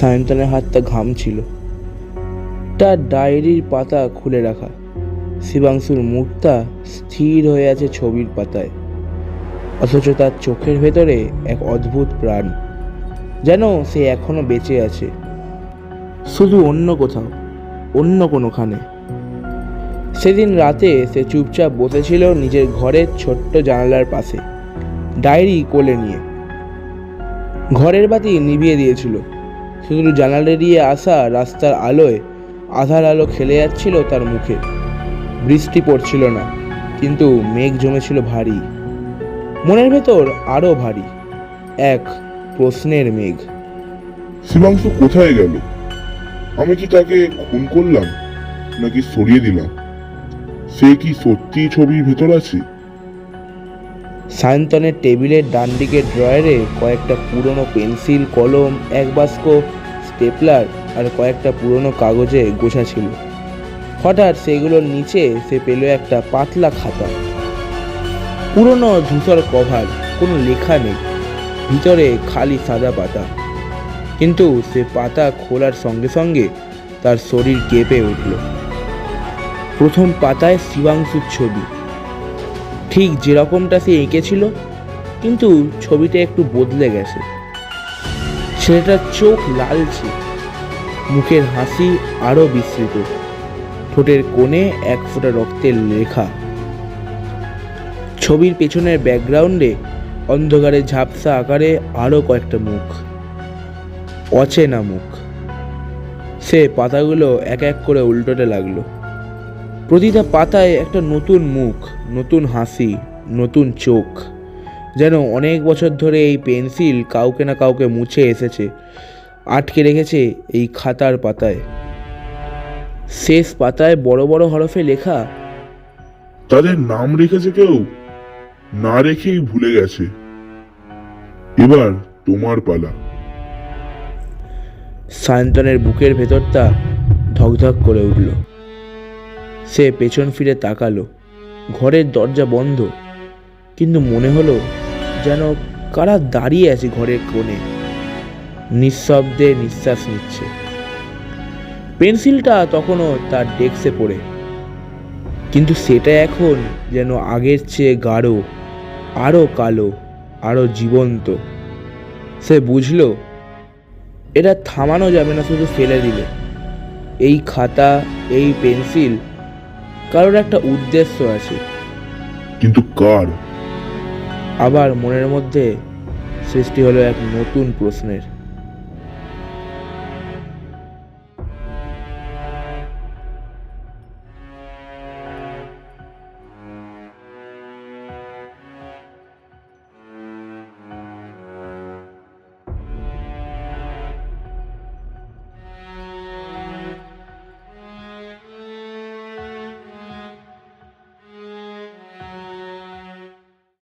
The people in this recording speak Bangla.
সায়ন্তনের হাতটা ঘাম ছিল। তার ডায়েরির পাতা খুলে রাখা। শিবাংশুর মুখটা স্থির হয়ে আছে ছবির পাতায়। অথচ তার চোখের ভেতরে এক অদ্ভুত প্রাণ, যেন সে এখনও বেঁচে আছে। শুধু অন্য কোথাও, অন্য কোনোখানে। সেদিন রাতে সে চুপচাপ বসেছিল নিজের ঘরের ছোট্ট জানালার পাশে, ডায়েরি কোলে নিয়ে। ঘরের বাতি নিভিয়ে দিয়েছিল। শুধু জানালা দিয়ে আসা রাস্তার আলোয় আধার আলো খেলে যাচ্ছিল তার মুখে। বৃষ্টি পড়ছিল না কিন্তু মেঘ জমেছিল ভারী। মনের ভেতর আরও ভারী এক প্রশ্নের মেঘ। শিবাংশু কোথায় গেল? আমি কি তাকে খুন করলাম নাকি সরিয়ে দিলাম? সে কি সত্যি ছবির ভেতর আছে? সায়ন্তনের টেবিলের ডান দিকের ড্রয়ারে কয়েকটা পুরনো পেন্সিল কলম এক বাস্ক স্টেপলার আর কয়েকটা পুরনো কাগজে গোছা ছিল। হঠাৎ সেগুলোর নিচে সে পেল একটা পাতলা খাতা। পুরনো ধূসর কভার, কোনো লেখা নেই। ভিতরে খালি সাদা পাতা। কিন্তু সে পাতা খোলার সঙ্গে সঙ্গে তার শরীর কেঁপে উঠল। প্রথম পাতায় শিবাংশুর ছবি। ঠিক যেরকমটা সে এঁকেছিল, কিন্তু ছবিটা একটু বদলে গেছে। ছেলেটার চোখ লালচে, মুখের হাসি আরও বিস্তৃত। ঠোঁটের কোণে এক ফোঁটা রক্তের লেখা। ছবির পেছনের ব্যাকগ্রাউন্ডে অন্ধকারে ঝাপসা আকারে আরও কয়েকটা মুখ। অচেনা মুখ। সে পাতাগুলো এক এক করে উল্টোতে লাগল। প্রতিটা পাতায় একটা নতুন মুখ, নতুন হাসি, নতুন চোখ। যেন অনেক বছর ধরে এই পেন্সিল কাউকে না কাউকে মুছে এসেছে আটকে রেখেছে এই খাতার পাতায়। শেষ পাতায় বড় বড় হরফে লেখা তাদের নাম রেখেছে কেউ? না রেখেই ভুলে গেছে। এবার তোমার পালা। সায়ন্তনের বুকের ভেতরটা ধকধক করে উঠল। সে পেছন ফিরে তাকালো। ঘরের দরজা বন্ধ কিন্তু মনে হলো যেন কারা দাঁড়িয়ে আছে ঘরের কোণে। নিঃশব্দে নিঃশ্বাস নিচ্ছে। পেন্সিলটা তখনও তার ডেস্কে পড়ে। কিন্তু সেটা এখন যেন আগের চেয়ে গাঢ়, আরও কালো, আরও জীবন্ত। সে বুঝলো, এটা থামানো যাবে না, শুধু ফেলে দিলে এই খাতা, এই পেন্সিল, কারোর একটা উদ্দেশ্য আছে। কিন্তু কার? আবার মনের মধ্যে সৃষ্টি হলো এক নতুন প্রশ্নের।